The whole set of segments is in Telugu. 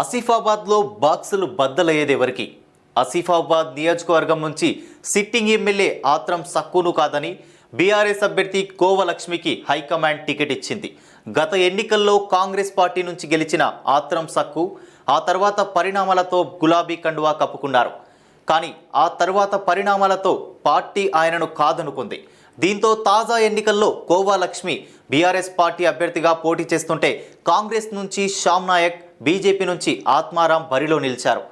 ఆసిఫాబాద్లో బాక్సులు బద్దలయ్యేది ఎవరికి? ఆసిఫాబాద్ నియోజకవర్గం నుంచి సిట్టింగ్ ఎమ్మెల్యే ఆత్రం సక్కును కాదని బీఆర్ఎస్ అభ్యర్థి కోవలక్ష్మికి హైకమాండ్ టికెట్ ఇచ్చింది. గత ఎన్నికల్లో కాంగ్రెస్ పార్టీ నుంచి గెలిచిన ఆత్రం సక్కు ఆ తర్వాత పరిణామాలతో గులాబీ కండువా కప్పుకున్నారు. కానీ ఆ తర్వాత పరిణామాలతో పార్టీ ఆయనను కాదనుకుంది. దీంతో తాజా ఎన్నికల్లో కోవా లక్ష్మి బీఆర్ఎస్ పార్టీ అభ్యర్థిగా పోటీ చేస్తుంటే కాంగ్రెస్ నుంచి శ్యామ్ నాయక్ బీజేపీ నుంచి ఆత్మారాం బరిలో నిలిచారు.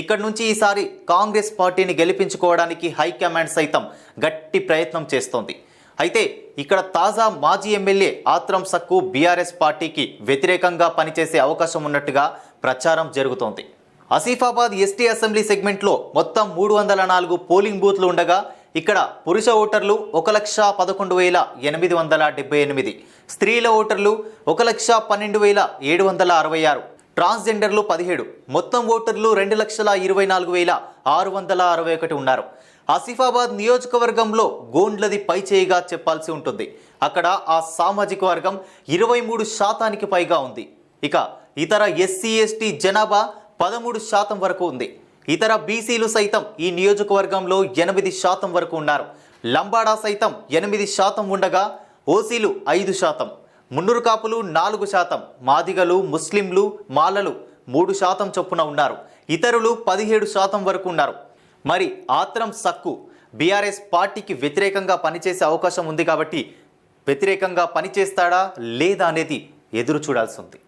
ఇక్కడి నుంచి ఈసారి కాంగ్రెస్ పార్టీని గెలిపించుకోవడానికి హైకమాండ్ సైతం గట్టి ప్రయత్నం చేస్తోంది. అయితే ఇక్కడ తాజా మాజీ ఎమ్మెల్యే ఆత్రం సక్కు బీఆర్ఎస్ పార్టీకి వ్యతిరేకంగా పనిచేసే అవకాశం ఉన్నట్టుగా ప్రచారం జరుగుతోంది. ఆసిఫాబాద్ ఎస్టీ అసెంబ్లీ సెగ్మెంట్లో మొత్తం మూడు వందల నాలుగు పోలింగ్ బూత్లు ఉండగా ఇక్కడ పురుష ఓటర్లు ఒక లక్ష పదకొండు వేల ఎనిమిది వందల డెబ్బై ఎనిమిది స్త్రీల ఓటర్లు ఒక లక్ష పన్నెండు వేల ఏడు వందల అరవై ఆరు ట్రాన్స్జెండర్లు పదిహేడు మొత్తం ఓటర్లు రెండు లక్షల ఇరవై నాలుగు వేల ఆరు వందల అరవై ఒకటి ఉన్నారు. ఆసిఫాబాద్ నియోజకవర్గంలో గోండ్లది పై చేయిగా చెప్పాల్సి ఉంటుంది. అక్కడ ఆ సామాజిక వర్గం ఇరవై మూడు శాతానికి పైగా ఉంది. ఇక ఇతర ఎస్సీ ఎస్టీ జనాభా పదమూడు శాతం వరకు ఉంది. ఇతర బీసీలు సైతం ఈ నియోజకవర్గంలో ఎనిమిది శాతం వరకు ఉన్నారు. లంబాడా సైతం ఎనిమిది శాతం ఉండగా ఓసీలు ఐదు శాతం. మున్నూరు కాపులు నాలుగు శాతం మాదిగలు ముస్లింలు మాలలు మూడు శాతం చొప్పున ఉన్నారు. ఇతరులు పదిహేడు శాతం వరకు ఉన్నారు. మరి ఆత్రం సక్కు బీఆర్ఎస్ పార్టీకి వ్యతిరేకంగా పనిచేసే అవకాశం ఉంది కాబట్టి వ్యతిరేకంగా పనిచేస్తాడా లేదా అనేది ఎదురు చూడాల్సి ఉంది.